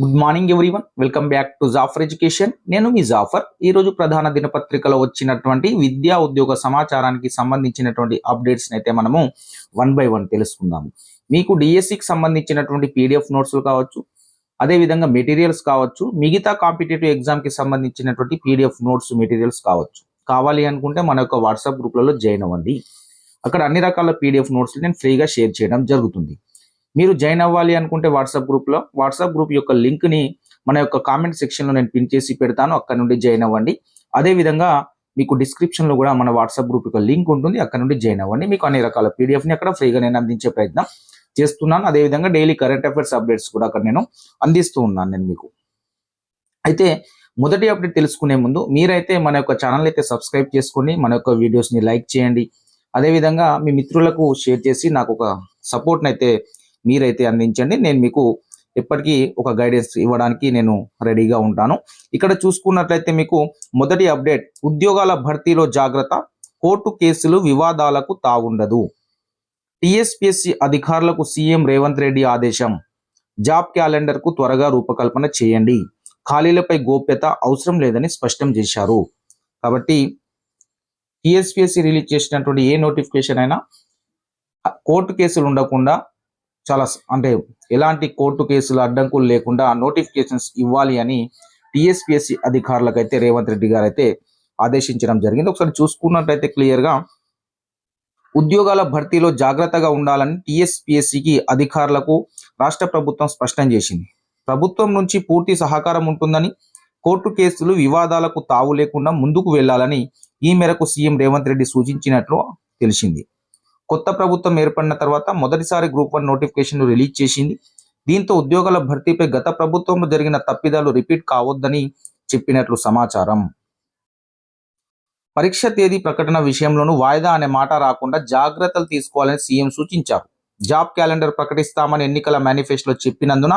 Good morning everyone welcome back to Jaffar education నేను మీ జాఫర్ ఈ రోజు ప్రధాన దినపత్రికలో వచ్చినటువంటి విద్యా ఉద్యోగ సమాచారానికి సంబంధించినటువంటి అప్డేట్స్ అయితే మనము వన్ బై వన్ తెలుసుకుందాము. మీకు డిఎస్సికి సంబంధించినటువంటి పీడిఎఫ్ నోట్స్లు కావచ్చు అదేవిధంగా మెటీరియల్స్ కావచ్చు మిగతా కాంపిటేటివ్ ఎగ్జామ్కి సంబంధించినటువంటి పీడిఎఫ్ నోట్స్ మెటీరియల్స్ కావచ్చు. కావాలి అనుకుంటే మన యొక్క వాట్సాప్ గ్రూప్లలో జాయిన్ అవ్వండి. అక్కడ అన్ని రకాల పీడిఎఫ్ నోట్స్ నేను ఫ్రీగా షేర్ చేయడం జరుగుతుంది. మీరు జాయిన్ అవ్వాలి అనుకుంటే వాట్సాప్ గ్రూప్లో వాట్సాప్ గ్రూప్ యొక్క లింక్ని మన యొక్క కామెంట్ సెక్షన్లో నేను పిన్ చేసి పెడతాను. అక్కడ నుండి జాయిన్ అవ్వండి. అదేవిధంగా మీకు డిస్క్రిప్షన్లో కూడా మన వాట్సాప్ గ్రూప్ యొక్క లింక్ ఉంటుంది. అక్కడ నుండి జాయిన్ అవ్వండి. మీకు అన్ని రకాల పీడిఎఫ్ని అక్కడ ఫ్రీగా నేను అందించే ప్రయత్నం చేస్తున్నాను. అదేవిధంగా డైలీ కరెంట్ అఫైర్స్ అప్డేట్స్ కూడా అక్కడ నేను అందిస్తూ ఉన్నాను నేను మీకు. అయితే మొదటి అప్డేట్ తెలుసుకునే ముందు మీరైతే మన యొక్క ఛానల్ అయితే సబ్స్క్రైబ్ చేసుకొని మన యొక్క వీడియోస్ని లైక్ చేయండి. అదేవిధంగా మీ మిత్రులకు షేర్ చేసి నాకు ఒక సపోర్ట్ని అయితే మీరైతే అందించండి. నేను మీకు ఎప్పటికీ ఒక గైడెన్స్ ఇవ్వడానికి నేను రెడీగా ఉంటాను. ఇక్కడ చూసుకున్నట్లయితే మీకు మొదటి అప్డేట్ ఉద్యోగాల భర్తీలో జాగ్రత్త కోర్టు కేసులు వివాదాలకు తాగుండదు టిఎస్పిఎస్సి అధికారులకు సీఎం రేవంత్ రెడ్డి ఆదేశం జాబ్ క్యాలెండర్కు త్వరగా రూపకల్పన చేయండి. ఖాళీలపై గోప్యత అవసరం లేదని స్పష్టం చేశారు. కాబట్టి టిఎస్పిఎస్సి రిలీజ్ చేసినటువంటి ఏ నోటిఫికేషన్ అయినా కోర్టు కేసులు ఉండకుండా చాలా అంటే ఎలాంటి కోర్టు కేసులు అడ్డంకులు లేకుండా నోటిఫికేషన్స్ ఇవ్వాలి అని టీఎస్పీఎస్సీ అధికారులకైతే రేవంత్ రెడ్డి గారు అయితే ఆదేశించడం జరిగింది. ఒకసారి చూసుకున్నట్లయితే క్లియర్గా ఉద్యోగాల భర్తీలో జాగ్రత్తగా ఉండాలని టిఎస్పిఎస్సికి అధికారులకు రాష్ట్ర ప్రభుత్వం స్పష్టం చేసింది. ప్రభుత్వం నుంచి పూర్తి సహకారం ఉంటుందని కోర్టు కేసులు వివాదాలకు తావు లేకుండా ముందుకు వెళ్ళాలని ఈ మేరకు సీఎం రేవంత్ రెడ్డి సూచించినట్లు తెలిసింది. కొత్త ప్రభుత్వం ఏర్పడిన తర్వాత మొదటిసారి గ్రూప్ వన్ నోటిఫికేషన్ రిలీజ్ చేసింది. దీంతో ఉద్యోగాల భర్తీపై గత ప్రభుత్వంలో జరిగిన తప్పిదాలు రిపీట్ కావద్దని చెప్పినట్లు సమాచారం. పరీక్ష తేదీ ప్రకటన విషయంలోనూ వాయిదా అనే మాట రాకుండా జాగ్రత్తలు తీసుకోవాలని సీఎం సూచించారు. జాబ్ క్యాలెండర్ ప్రకటిస్తామని ఎన్నికల మేనిఫెస్టోలో చెప్పినందున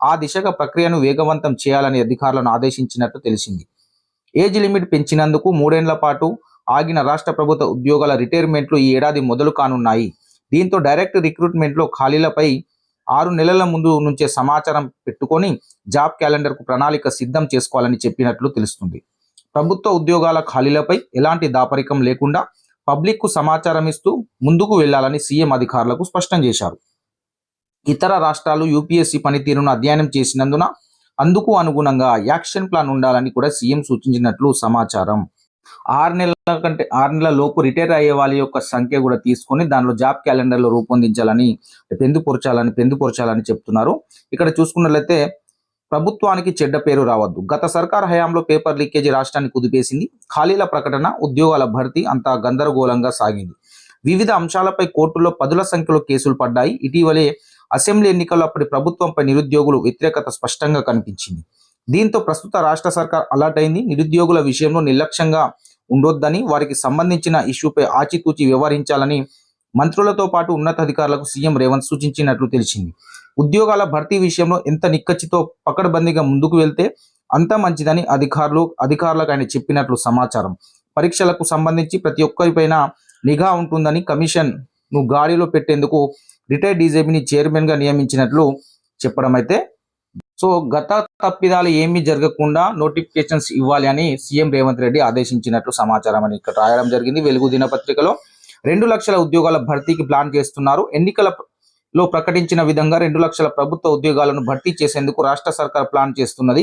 ఆ దిశగా ప్రక్రియను వేగవంతం చేయాలని అధికారులను ఆదేశించినట్టు తెలిసింది. ఏజ్ లిమిట్ పెంచినందుకు మూడేళ్ళ పాటు ఆగిన రాష్ట్ర ప్రభుత్వ ఉద్యోగాల రిటైర్మెంట్లు ఈ ఏడాది మొదలు కానున్నాయి. దీంతో డైరెక్ట్ రిక్రూట్మెంట్లో ఖాళీలపై ఆరు నెలల ముందు నుంచే సమాచారం పెట్టుకొని జాబ్ క్యాలెండర్కు ప్రణాళిక సిద్ధం చేసుకోవాలని చెప్పినట్లు తెలుస్తుంది. ప్రభుత్వ ఉద్యోగాల ఖాళీలపై ఎలాంటి దాపరికం లేకుండా పబ్లిక్కు సమాచారం ఇస్తూ ముందుకు వెళ్ళాలని సీఎం అధికారులకు స్పష్టం చేశారు. ఇతర రాష్ట్రాలు యూపీఎస్సీ పనితీరును అధ్యయనం చేసినందున అందుకు అనుగుణంగా యాక్షన్ ప్లాన్ ఉండాలని కూడా సీఎం సూచించినట్లు సమాచారం. ఆరు నెలల కంటే ఆరు నెలల లోపు రిటైర్ అయ్యే వాళ్ళ యొక్క సంఖ్య కూడా తీసుకొని దానిలో జాబ్ క్యాలెండర్లో రూపొందించాలని పెందుపరచాలని పెందుపరచాలని చెప్తున్నారు. ఇక్కడ చూసుకున్నట్లయితే ప్రభుత్వానికి చెడ్డ పేరు రావద్దు. గత సర్కార్ హయాంలో పేపర్ లీకేజీ రాష్ట్రాన్ని కుదిపేసింది. ఖాళీల ప్రకటన ఉద్యోగాల భర్తీ అంతా గందరగోళంగా సాగింది. వివిధ అంశాలపై కోర్టులో పదుల సంఖ్యలో కేసులు పడ్డాయి. ఇటీవలే అసెంబ్లీ ఎన్నికల్లో అప్పటి ప్రభుత్వంపై నిరుద్యోగులు వ్యతిరేకత స్పష్టంగా కనిపించింది. దీంతో ప్రస్తుత రాష్ట్ర సర్కార్ అలర్ట్ అయింది. నిరుద్యోగుల విషయంలో నిర్లక్ష్యంగా ఉండొద్దని వారికి సంబంధించిన ఇష్యూపై ఆచితూచి వ్యవహరించాలని మంత్రులతో పాటు ఉన్నతాధికారులకు సీఎం రేవంత్ సూచించినట్లు తెలిసింది. ఉద్యోగాల భర్తీ విషయంలో ఎంత నిక్కచ్చితో పకడ్బందీగా ముందుకు వెళ్తే అంత మంచిదని అధికారులు అధికారులకు ఆయన చెప్పినట్లు సమాచారం. పరీక్షలకు సంబంధించి ప్రతి ఒక్కరిపైన నిఘా ఉంటుందని కమిషన్ను గాడిలో పెట్టేందుకు రిటైర్డ్ డీజేపీని చైర్మన్గా నియమించినట్లు చెప్పడం అయితే సో గత తప్పిదాలు ఏమీ జరగకుండా నోటిఫికేషన్స్ ఇవ్వాలి అని సీఎం రేవంత్ రెడ్డి ఆదేశించినట్లు సమాచారం అని ఇక్కడ రాయడం జరిగింది. వెలుగు దినపత్రికలో రెండు లక్షల ఉద్యోగాల భర్తీకి ప్లాన్ చేస్తున్నారు. ఎన్నికల లో ప్రకటించిన విధంగా రెండు లక్షల ప్రభుత్వ ఉద్యోగాలను భర్తీ చేసేందుకు రాష్ట్ర సర్కార్ ప్లాన్ చేస్తున్నది.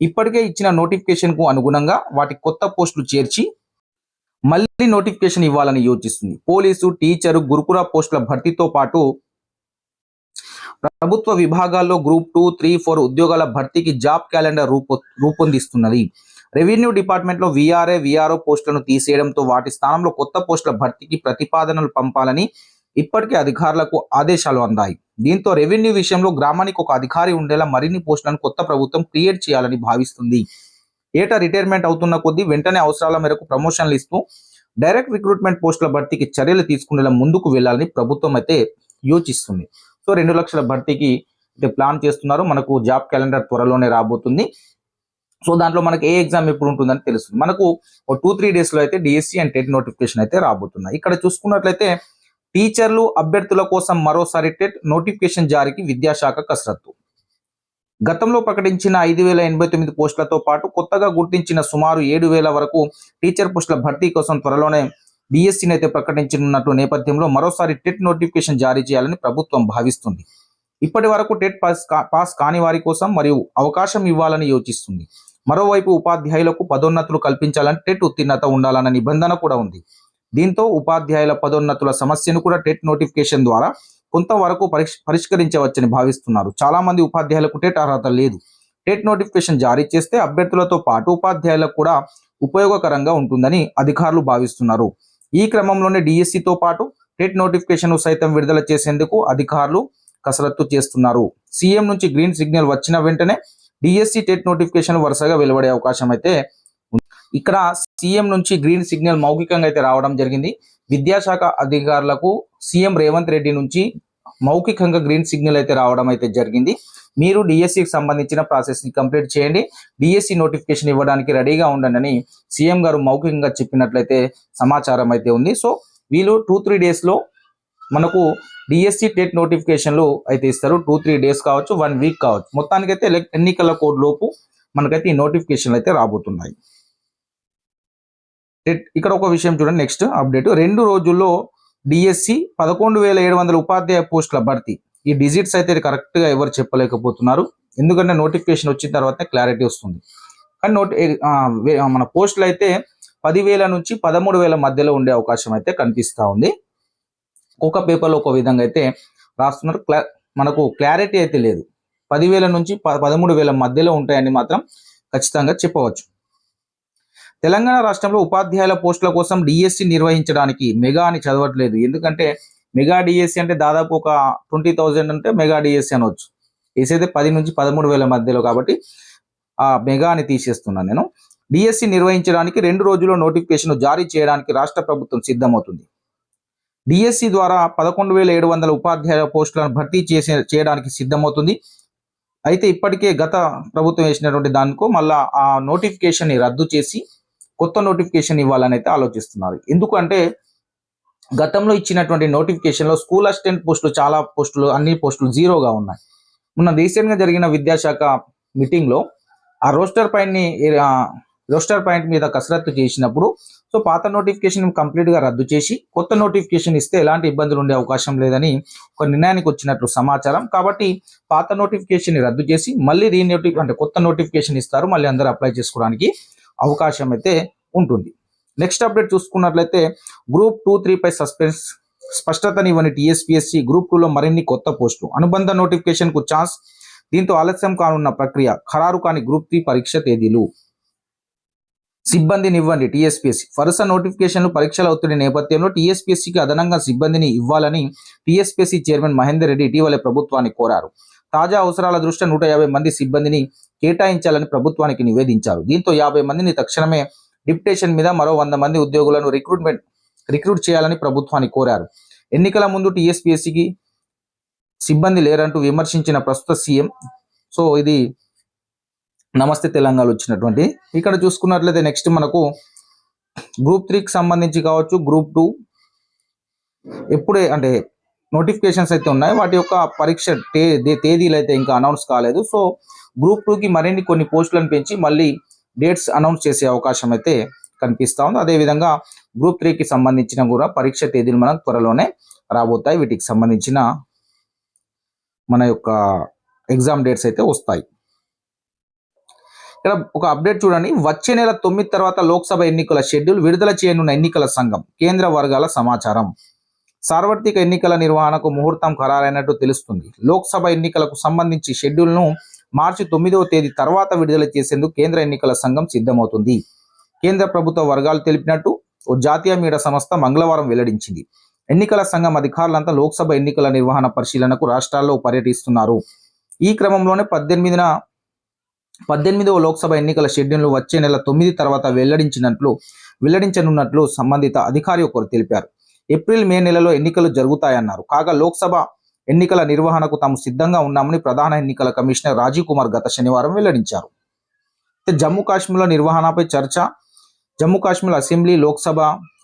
ఇప్పటికే ఇచ్చిన నోటిఫికేషన్కు అనుగుణంగా వాటి కొత్త పోస్టులు చేర్చి మళ్ళీ నోటిఫికేషన్ ఇవ్వాలని యోచిస్తుంది. పోలీసు టీచరు గురుకుల పోస్టుల భర్తీతో పాటు ప్రభుత్వ విభాగాల్లో గ్రూప్ టూ త్రీ ఫోర్ ఉద్యోగాల భర్తీకి జాబ్ క్యాలెండర్ రూపొ రూపొందిస్తున్నది. రెవెన్యూ డిపార్ట్మెంట్లో వీఆర్ఏ వీఆర్ఓ పోస్టులను తీసేయడంతో వాటి స్థానంలో కొత్త పోస్టుల భర్తీకి ప్రతిపాదనలు పంపాలని ఇప్పటికే అధికారులకు ఆదేశాలు అందాయి. దీంతో రెవెన్యూ విషయంలో గ్రామానికి ఒక అధికారి ఉండేలా మరిన్ని పోస్టులను కొత్త ప్రభుత్వం క్రియేట్ చేయాలని భావిస్తుంది. ఏటా రిటైర్మెంట్ అవుతున్న కొద్దీ వెంటనే అవసరాల మేరకు ప్రమోషన్లు ఇస్తూ డైరెక్ట్ రిక్రూట్మెంట్ పోస్టుల భర్తీకి చర్యలు తీసుకునేలా ముందుకు వెళ్ళాలని ప్రభుత్వం అయితే యోచిస్తుంది. సో రెండు లక్షల భర్తీకి అయితే ప్లాన్ చేస్తున్నారు. మనకు జాబ్ క్యాలెండర్ త్వరలోనే రాబోతుంది. సో దాంట్లో మనకి ఏ ఎగ్జామ్ ఎప్పుడు ఉంటుందని తెలుస్తుంది. మనకు ఒక టూ త్రీ డేస్లో అయితే డిఎస్సి అండ్ టెట్ నోటిఫికేషన్ అయితే రాబోతున్నాయి. ఇక్కడ చూసుకున్నట్లయితే టీచర్లు అభ్యర్థుల కోసం మరోసారి టెట్ నోటిఫికేషన్ జారీకి విద్యాశాఖ కసరత్తు. గతంలో ప్రకటించిన ఐదు వేల ఎనభై తొమ్మిది పోస్టులతో పాటు కొత్తగా గుర్తించిన సుమారు ఏడు వేల వరకు టీచర్ పోస్టుల భర్తీ కోసం త్వరలోనే బీఎస్సీని అయితే ప్రకటించనున్నట్టు నేపథ్యంలో మరోసారి టెట్ నోటిఫికేషన్ జారీ చేయాలని ప్రభుత్వం భావిస్తుంది. ఇప్పటి వరకు టెట్ పాస్ కా- పాస్ కాని వారి కోసం మరియు అవకాశం ఇవ్వాలని యోచిస్తుంది. మరోవైపు ఉపాధ్యాయులకు పదోన్నతులు కల్పించాలని టెట్ ఉత్తీర్ణత ఉండాలన్న నిబంధన కూడా ఉంది. దీంతో ఉపాధ్యాయుల పదోన్నతుల సమస్యను కూడా టెట్ నోటిఫికేషన్ ద్వారా కొంతవరకు పరిష్ పరిష్కరించవచ్చని భావిస్తున్నారు. చాలా మంది ఉపాధ్యాయులకు టెట్ అర్హత లేదు. టెట్ నోటిఫికేషన్ జారీ చేస్తే అభ్యర్థులతో పాటు ఉపాధ్యాయులకు కూడా ఉపయోగకరంగా ఉంటుందని అధికారులు భావిస్తున్నారు. ఈ క్రమంలోనే డిఎస్సితో పాటు టెట్ నోటిఫికేషన్ సైతం విడుదల చేసేందుకు అధికారులు కసరత్తు చేస్తున్నారు. సీఎం నుంచి గ్రీన్ సిగ్నల్ వచ్చిన వెంటనే డిఎస్సి టెట్ నోటిఫికేషన్ వరుసగా వెలువడే అవకాశం అయితే ఇక్కడ సీఎం నుంచి గ్రీన్ సిగ్నల్ మౌఖికంగా అయితే రావడం జరిగింది. విద్యాశాఖ అధికారులకు సీఎం రేవంత్ రెడ్డి నుంచి మౌఖికంగా గ్రీన్ సిగ్నల్ అయితే రావడం అయితే జరిగింది. మీరు డిఎస్సికి సంబంధించిన ప్రాసెస్ని కంప్లీట్ చేయండి. డిఎస్సి నోటిఫికేషన్ ఇవ్వడానికి రెడీగా ఉండండి అని సీఎం గారు మౌఖికంగా చెప్పినట్లయితే సమాచారం అయితే ఉంది. సో వీళ్ళు టూ త్రీ డేస్లో మనకు డిఎస్సి టెట్ నోటిఫికేషన్లు అయితే ఇస్తారు. టూ త్రీ డేస్ కావచ్చు వన్ వీక్ కావచ్చు. మొత్తానికైతే అయితే ఎన్నికల కోడ్ లోపు మనకైతే ఈ నోటిఫికేషన్లు అయితే రాబోతున్నాయి. టెట్ ఇక్కడ ఒక విషయం చూడండి. నెక్స్ట్ అప్డేట్ రెండు రోజుల్లో డిఎస్సి పదకొండు వేల ఏడు వందల ఉపాధ్యాయ పోస్టుల భర్తీ. ఈ డిజిట్స్ అయితే కరెక్ట్గా ఎవరు చెప్పలేకపోతున్నారు. ఎందుకంటే నోటిఫికేషన్ వచ్చిన తర్వాత క్లారిటీ వస్తుంది. కానీ నోటి మన పోస్టులు అయితే పదివేల నుంచి పదమూడు వేల మధ్యలో ఉండే అవకాశం అయితే కనిపిస్తా ఉంది. ఒక్కొక్క పేపర్లో ఒక విధంగా అయితే రాస్తున్నారు. క్లా మనకు క్లారిటీ అయితే లేదు. పదివేల నుంచి ప- పదమూడు వేల మధ్యలో ఉంటాయని మాత్రం ఖచ్చితంగా చెప్పవచ్చు. తెలంగాణ రాష్ట్రంలో ఉపాధ్యాయుల పోస్టుల కోసం డిఎస్సి నిర్వహించడానికి మెగా అని చదవట్లేదు. ఎందుకంటే మెగా డిఎస్సి అంటే దాదాపు ఒక ట్వంటీ థౌజండ్ అంటే మెగా డిఎస్సి అనవచ్చు వేసేది పది నుంచి పదమూడు వేల మధ్యలో కాబట్టి ఆ మెగా అని తీసేస్తున్నాను నేను. డిఎస్సి నిర్వహించడానికి రెండు రోజుల్లో నోటిఫికేషన్ జారీ చేయడానికి రాష్ట్ర ప్రభుత్వం సిద్ధమవుతుంది. డిఎస్సి ద్వారా పదకొండు వేల ఏడు వందల ఉపాధ్యాయుల పోస్టులను భర్తీ చేసే చేయడానికి సిద్ధమవుతుంది. అయితే ఇప్పటికే గత ప్రభుత్వం వేసినటువంటి దానికో మళ్ళా ఆ నోటిఫికేషన్ని రద్దు చేసి కొత్త నోటిఫికేషన్ ఇవ్వాలని అయితే ఆలోచిస్తున్నారు. ఎందుకంటే గతంలో ఇచ్చినటువంటి నోటిఫికేషన్లో స్కూల్ అసిస్టెంట్ పోస్టులు చాలా పోస్టులు అన్ని పోస్టులు జీరోగా ఉన్నాయి. మొన్న రీసెంట్గా జరిగిన విద్యాశాఖ మీటింగ్లో ఆ రోస్టర్ పాయింట్ని రోస్టర్ పాయింట్ మీద కసరత్తు చేసినప్పుడు సో పాత నోటిఫికేషన్ కంప్లీట్గా రద్దు చేసి కొత్త నోటిఫికేషన్ ఇస్తే ఎలాంటి ఇబ్బందులు ఉండే అవకాశం లేదని ఒక నిర్ణయానికి వచ్చినట్లు సమాచారం. కాబట్టి పాత నోటిఫికేషన్ని రద్దు చేసి మళ్ళీ రీనోటి అంటే కొత్త నోటిఫికేషన్ ఇస్తారు మళ్ళీ అందరూ అప్లై చేసుకోవడానికి అవకాశం అయితే ఉంటుంది. నెక్స్ట్ అప్డేట్ చూసుకున్నట్లయితే గ్రూప్ టూ త్రీ పై సస్పెన్స్ స్పష్టతనివ్వని టీఎస్పీఎస్సీ గ్రూప్ టూలో మరిన్ని కొత్త పోస్టులు. అనుబంధ నోటిఫికేషన్కు ఛాన్స్ దీంతో ఆలస్యం కానున్న ప్రక్రియ ఖరారు కాని గ్రూప్ త్రీ పరీక్ష తేదీలు. సిబ్బందిని ఇవ్వండి టీఎస్పీఎస్సీ. వరుస నోటిఫికేషన్లు పరీక్షల ఒత్తిడి నేపథ్యంలో టీఎస్పీఎస్సీకి అదనంగా సిబ్బందిని ఇవ్వాలని టీఎస్పీఎస్సీ చైర్మన్ మహేందర్ రెడ్డి ఇటీవలే ప్రభుత్వాన్ని కోరారు. తాజా అవసరాల దృష్ట్యా నూట యాభై మంది సిబ్బందిని కేటాయించాలని ప్రభుత్వానికి నివేదించారు. దీంతో యాభై మందిని తక్షణమే డిప్యుటేషన్ మీద మరో వంద మంది ఉద్యోగులను రిక్రూట్మెంట్ రిక్రూట్ చేయాలని ప్రభుత్వాన్ని కోరారు. ఎన్నికల ముందు టీఎస్పీఎస్సికి సిబ్బంది లేరంటూ విమర్శించిన ప్రస్తుత సీఎం సో ఇది నమస్తే తెలంగాణలో వచ్చినటువంటి. ఇక్కడ చూసుకున్నట్లయితే నెక్స్ట్ మనకు గ్రూప్ త్రీకి సంబంధించి కావచ్చు గ్రూప్ టూ ఎప్పుడే అంటే నోటిఫికేషన్స్ అయితే ఉన్నాయి. వాటి యొక్క పరీక్ష తే తేదీలు అయితే ఇంకా అనౌన్స్ కాలేదు. సో గ్రూప్ టూకి మరిన్ని కొన్ని పోస్టులను పెంచి మళ్ళీ డేట్స్ అనౌన్స్ చేసే అవకాశం అయితే కనిపిస్తూ ఉంది. అదేవిధంగా గ్రూప్ త్రీకి సంబంధించిన కూడా పరీక్ష తేదీలు మనకు త్వరలోనే రాబోతాయి. వీటికి సంబంధించిన మన యొక్క ఎగ్జామ్ డేట్స్ అయితే వస్తాయి. ఇక్కడ ఒక అప్డేట్ చూడండి. వచ్చే నెల తొమ్మిది తర్వాత లోక్సభ ఎన్నికల షెడ్యూల్ విడుదల చేయనున్న ఎన్నికల సంఘం కేంద్ర వర్గాల సమాచారం. సార్వత్రిక ఎన్నికల నిర్వహణకు ముహూర్తం ఖరారైనట్టు తెలుస్తుంది. లోక్సభ ఎన్నికలకు సంబంధించి షెడ్యూల్ను మార్చి తొమ్మిదవ తేదీ తర్వాత విడుదల చేసేందుకు కేంద్ర ఎన్నికల సంఘం సిద్ధమవుతుంది. కేంద్ర ప్రభుత్వ వర్గాలు తెలిపినట్టు ఓ జాతీయ మీడియా సంస్థ మంగళవారం వెల్లడించింది. ఎన్నికల సంఘం అధికారులంతా లోక్సభ ఎన్నికల నిర్వహణ పరిశీలనకు రాష్ట్రాల్లో పర్యటిస్తున్నారు. ఈ క్రమంలోనే పద్దెనిమిదిన పద్దెనిమిదవ లోక్సభ ఎన్నికల షెడ్యూల్ను వచ్చే నెల తొమ్మిది తర్వాత వెల్లడించినట్లు వెల్లడించనున్నట్లు సంబంధిత అధికారి ఒకరు తెలిపారు. ఏప్రిల్ మే నెలలో ఎన్నికలు జరుగుతాయన్నారు. కాగా లోక్సభ ఎన్నికల నిర్వహణకు తాము సిద్ధంగా ఉన్నామని ప్రధాన ఎన్నికల కమిషనర్ రాజీవ్ కుమార్ గత శనివారం వెల్లడించారు. జమ్మూ కాశ్మీర్లో నిర్వహణపై చర్చ జమ్మూ కాశ్మీర్ అసెంబ్లీ లోక్సభ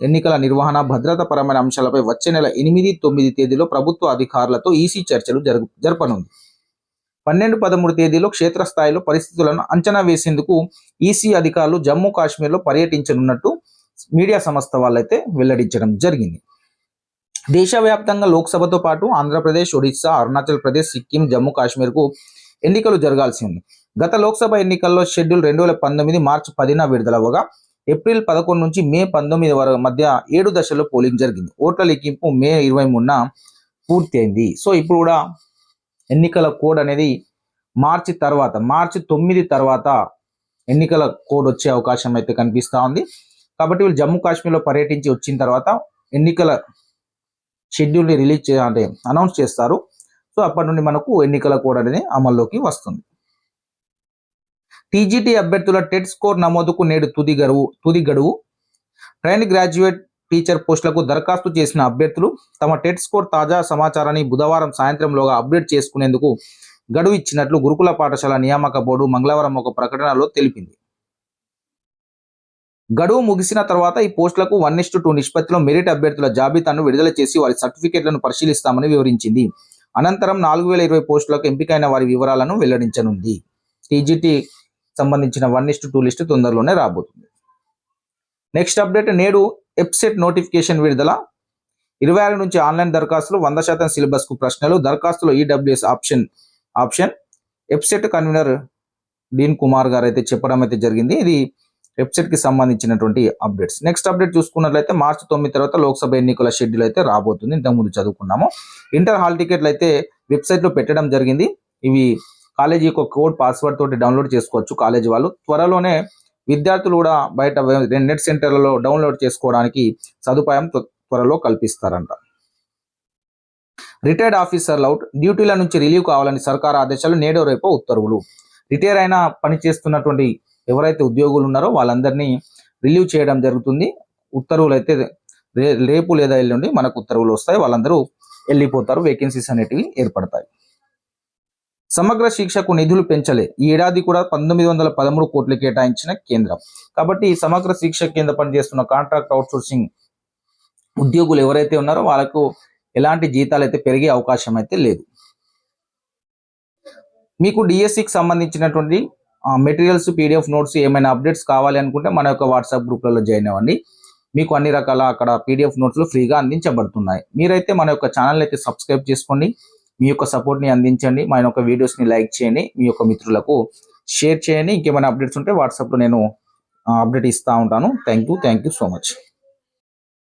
ఎన్నికల నిర్వహణ భద్రతాపరమైన అంశాలపై వచ్చే నెల ఎనిమిది తొమ్మిది తేదీలో ప్రభుత్వ అధికారులతో ఈసీ చర్చలు జరుగు జరపనుంది. పన్నెండు పదమూడు తేదీలో క్షేత్రస్థాయిలో పరిస్థితులను అంచనా వేసేందుకు ఈసీ అధికారులు జమ్మూ కాశ్మీర్లో పర్యటించనున్నట్టు మీడియా సంస్థ వాళ్ళైతే వెల్లడించడం జరిగింది. దేశవ్యాప్తంగా లోక్సభతో పాటు ఆంధ్రప్రదేశ్ ఒడిశా అరుణాచల్ ప్రదేశ్ సిక్కిం జమ్మూ కాశ్మీర్కు ఎన్నికలు జరగాల్సి ఉంది. గత లోక్సభ ఎన్నికల్లో షెడ్యూల్ రెండు వేల పంతొమ్మిది మార్చి పదిన విడుదలవ్వగా ఏప్రిల్ పదకొండు నుంచి మే పంతొమ్మిది వరకు మధ్య ఏడు దశల్లో పోలింగ్ జరిగింది. ఓట్ల లెక్కింపు మే ఇరవై మూడున పూర్తి అయింది సో ఇప్పుడు కూడా ఎన్నికల కోడ్ అనేది మార్చి తర్వాత మార్చి తొమ్మిది తర్వాత ఎన్నికల కోడ్ వచ్చే అవకాశం అయితే కనిపిస్తూ ఉంది. కాబట్టి వీళ్ళు జమ్మూ కాశ్మీర్లో పర్యటించి వచ్చిన తర్వాత ఎన్నికల షెడ్యూల్ని రిలీజ్ చే అంటే అనౌన్స్ చేస్తారు. సో అప్పటి నుండి మనకు ఎన్నికల కోడ్ అనేది అమల్లోకి వస్తుంది. టీజీటీ అభ్యర్థుల టెట్ స్కోర్ నమోదుకు నేడు తుది గడువు తుది గడువు. ట్రైన్ గ్రాడ్యుయేట్ టీచర్ పోస్టులకు దరఖాస్తు చేసిన అభ్యర్థులు తమ టెట్ స్కోర్ తాజా సమాచారాన్ని బుధవారం సాయంత్రంలోగా అప్డేట్ చేసుకునేందుకు గడువు ఇచ్చినట్లు గురుకుల పాఠశాల నియామక బోర్డు మంగళవారం ఒక ప్రకటనలో తెలిపింది. గడువు ముగిసిన తర్వాత ఈ పోస్టులకు వన్ ఇస్టు టూ నిష్పత్తిలో మెరిట్ అభ్యర్థుల జాబితాను విడుదల చేసి వారి సర్టిఫికేట్లను పరిశీలిస్తామని వివరించింది. అనంతరం నాలుగు వేల ఇరవై పోస్టులకు ఎంపికైన వారి వివరాలను వెల్లడించనుంది. టీజీటీ సంబంధించిన one is to two list తొందరలోనే రాబోతుంది. నెక్స్ట్ అప్డేట్ నేడు ఎప్సెట్ నోటిఫికేషన్ విడుదల. ఇరవై ఆరు నుంచి ఆన్లైన్ దరఖాస్తులు వంద శాతం సిలబస్కు ప్రశ్నలు దరఖాస్తులో EWS option option. EAPCET convener Deen Kumar గారు అయితే చెప్పడం అయితే జరిగింది. ఇది వెబ్సైట్కి సంబంధించినటువంటి అప్డేట్స్ నెక్స్ట్ అప్డేట్ చూసుకున్నట్లయితే మార్చి తొమ్మిది తర్వాత లోక్సభ ఎన్నికల షెడ్యూల్ అయితే రాబోతుంది. ఇంతకుముందు చదువుకున్నాము. ఇంటర్ హాల్ టికెట్లు అయితే వెబ్సైట్లో పెట్టడం జరిగింది. ఇవి కాలేజీ యొక్క కోడ్ పాస్వర్డ్ తోటి డౌన్లోడ్ చేసుకోవచ్చు కాలేజీ వాళ్ళు. త్వరలోనే విద్యార్థులు కూడా బయట నెట్ సెంటర్లలో డౌన్లోడ్ చేసుకోవడానికి సదుపాయం త్వ- త్వరలో కల్పిస్తారంట. రిటైర్డ్ ఆఫీసర్లు అవుట్ డ్యూటీల నుంచి రిలీవ్ కావాలని సర్కార్ ఆదేశాలు నేడో రేపు ఉత్తర్వులు. రిటైర్ అయిన పని చేస్తున్నటువంటి ఎవరైతే ఉద్యోగులు ఉన్నారో వాళ్ళందరినీ రిలీవ్ చేయడం జరుగుతుంది. ఉత్తర్వులు అయితే రే- రేపు లేదా ఎల్లుండి మనకు ఉత్తర్వులు వస్తాయి. వాళ్ళందరూ వెళ్ళిపోతారు వేకెన్సీస్ అనేటివి ఏర్పడతాయి. సమగ్ర శిక్షకు నిధులు పెంచలే. ఈ ఏడాది కూడా పంతొమ్మిది వందల పదమూడు కోట్లు కేటాయించిన కేంద్రం. కాబట్టి ఈ సమగ్ర శిక్ష కింద పనిచేస్తున్న కాంట్రాక్ట్ అవుట్సోర్సింగ్ ఉద్యోగులు ఎవరైతే ఉన్నారో వాళ్ళకు ఎలాంటి జీతాలు అయితే పెరిగే అవకాశం అయితే లేదు. మీకు డిఎస్సికి సంబంధించినటువంటి మెటీరియల్స్ పీడిఎఫ్ నోట్స్ ఏమైనా అప్డేట్స్ కావాలి అనుకుంటే మన యొక్క వాట్సాప్ గ్రూప్లలో జాయిన్ అవ్వండి. మీకు అన్ని రకాల అక్కడ పీడిఎఫ్ నోట్స్లు ఫ్రీగా అందించబడుతున్నాయి. మీరైతే మన యొక్క ఛానల్ అయితే సబ్స్క్రైబ్ చేసుకోండి. మీ యొక్క సపోర్ట్ని అందించండి. మా యొక్క వీడియోస్ని లైక్ చేయండి. మీ యొక్క మిత్రులకు షేర్ చేయండి. ఇంకేమైనా అప్డేట్స్ ఉంటే వాట్సాప్లో నేను అప్డేట్ ఇస్తూ ఉంటాను. Thank you thank you so much